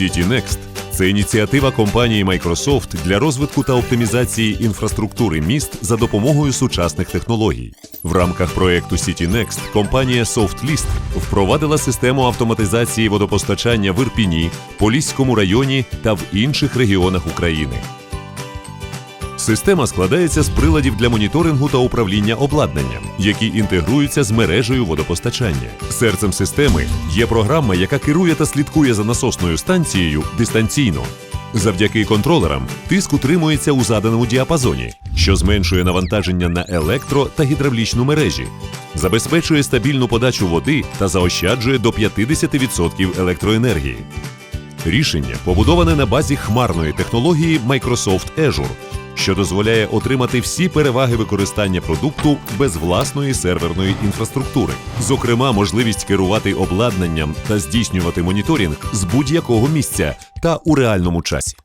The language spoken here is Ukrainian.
CityNext – це ініціатива компанії Microsoft для розвитку та оптимізації інфраструктури міст за допомогою сучасних технологій. В рамках проекту CityNext компанія SoftList впровадила систему автоматизації водопостачання в Ірпіні, Поліському районі та в інших регіонах України. Система складається з приладів для моніторингу та управління обладнанням, які інтегруються з мережею водопостачання. Серцем системи є програма, яка керує та слідкує за насосною станцією дистанційно. Завдяки контролерам тиск утримується у заданому діапазоні, що зменшує навантаження на електро та гідравлічну мережі, забезпечує стабільну подачу води та заощаджує до 50% електроенергії. Рішення побудоване на базі хмарної технології Microsoft Azure, що дозволяє отримати всі переваги використання продукту без власної серверної інфраструктури, зокрема, можливість керувати обладнанням та здійснювати моніторинг з будь-якого місця та у реальному часі.